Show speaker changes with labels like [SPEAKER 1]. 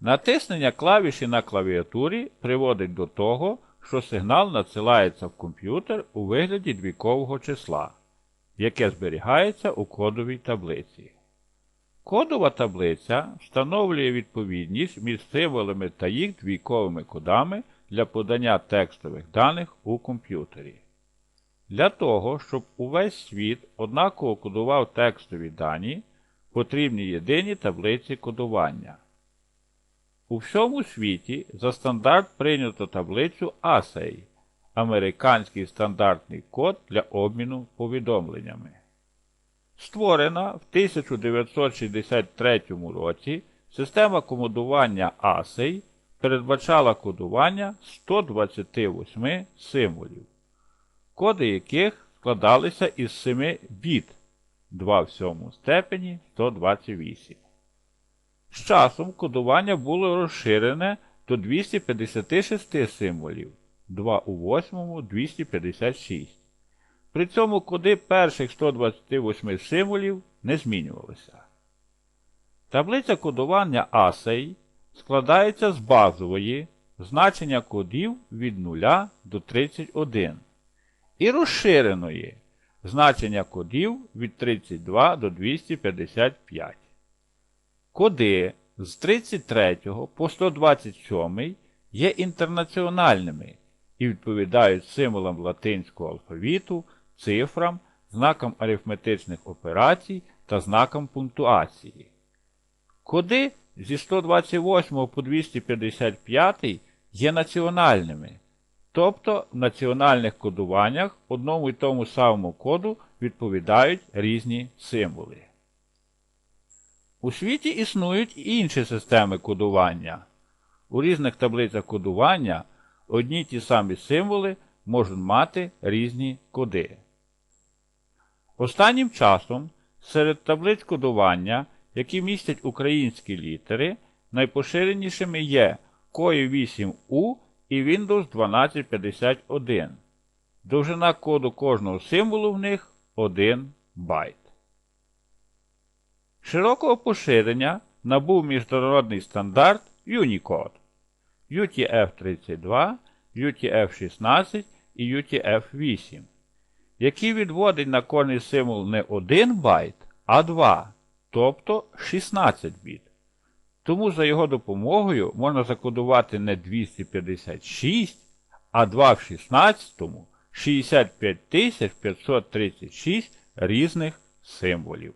[SPEAKER 1] Натиснення клавіші на клавіатурі приводить до того, що сигнал надсилається в комп'ютер у вигляді двійкового числа, яке зберігається у кодовій таблиці. Кодова таблиця встановлює відповідність між символами та їх двійковими кодами для подання текстових даних у комп'ютері. Для того, щоб увесь світ однаково кодував текстові дані, потрібні єдині таблиці кодування. У всьому світі за стандарт прийнято таблицю ASCII – американський стандартний код для обміну повідомленнями. Створена в 1963 році система кодування ASCII передбачала кодування 128 символів, коди яких складалися із 7 біт 2 в 7 степені 128. З часом кодування було розширене до 256 символів 2 у 8 256. При цьому коди перших 128 символів не змінювалися. Таблиця кодування ASCII складається з базової значення кодів від 0 до 31 і розширеної значення кодів від 32 до 255. Коди з 33 по 127 є інтернаціональними і відповідають символам латинського алфавіту, цифрам, знакам арифметичних операцій та знакам пунктуації. Коди зі 128 по 255 є національними, тобто в національних кодуваннях одному й тому самому коду відповідають різні символи. У світі існують і інші системи кодування. У різних таблицях кодування одні ті самі символи можуть мати різні коди. Останнім часом серед таблиць кодування, які містять українські літери, найпоширенішими є COI 8U і Windows 1251. Довжина коду кожного символу в них 1 байт. Широкого поширення набув міжнародний стандарт Unicode UTF-32, UTF-16 і UTF-8, який відводить на кожний символ не 1 байт, а 2, тобто 16 біт. Тому за його допомогою можна закодувати не 256, а 2 в 16 65536 різних символів.